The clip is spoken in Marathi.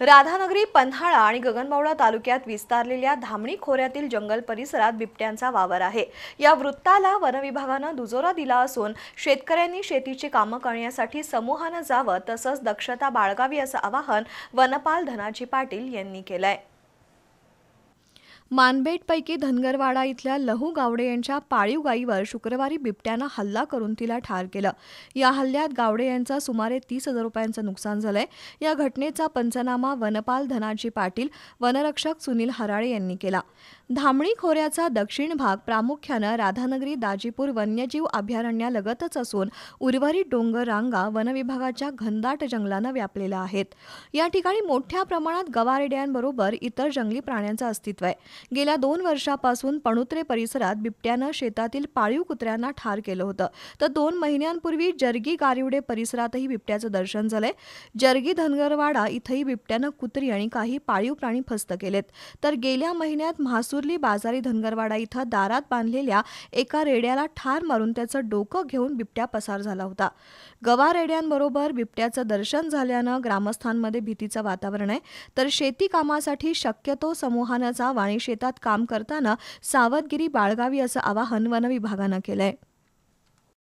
राधानगरी पन्हाळा आणि गगनबावडा तालुक्यात विस्तारलेल्या धामणी खोऱ्यातील जंगल परिसरात बिबट्यांचा वावर आहे. या वृत्ताला वनविभागानं दुजोरा दिला असून शेतकऱ्यांनी शेतीची कामं करण्यासाठी समूहानं जावं तसंच दक्षता बाळगावी असं आवाहन वनपाल धनाजी पाटील यांनी केलंय. मानबेटपैकी धनगरवाडा इथल्या लहू गावडे यांच्या पाळीव गाईवर शुक्रवारी बिबट्यानं हल्ला करून तिला ठार केलं. या हल्ल्यात गावडे यांचं सुमारे तीस हजार रुपयांचं नुकसान झालंय. या घटनेचा पंचनामा वनपाल धनाजी पाटील वनरक्षक सुनील हराळे यांनी केला. धामणी खोऱ्याचा दक्षिण भाग प्रामुख्यानं राधानगरी दाजीपूर वन्यजीव अभयारण्यालगतच असून उर्वरित डोंगर रांगा वनविभागाच्या घनदाट जंगलानं व्यापलेल्या आहेत. या ठिकाणी मोठ्या प्रमाणात गवारेड्यांबरोबर इतर जंगली प्राण्यांचं अस्तित्व आहे. गेल्या दोन वर्षापासून पणुत्रे परिसरात बिबट्यानं शेतातील पाळीव कुत्र्यांना ठार केलं होतं. तर दोन महिन्यांपूर्वी जर्गी गारिवडे परिसरातही बिबट्याचं दर्शन झालंय. जर्गी धनगरवाडा इथंही बिबट्यानं कुत्री आणि काही पाळीव प्राणी फस्त केलेत. तर गेल्या महिन्यात म्हासुर्ली बाजारी धनगरवाडा इथं दारात बांधलेल्या एका रेड्याला ठार मारून त्याचं डोकं घेऊन बिबट्या पसार झाला होता. गवा रेड्यांबरोबर बिबट्याचं दर्शन झाल्यानं ग्रामस्थांमध्ये भीतीचं वातावरण आहे. तर शेती कामासाठी शक्यतो समूहानं जावा आणि शेतात काम करताना सावधगिरी बाळगावी असं आवाहन वनविभागानं केलंय.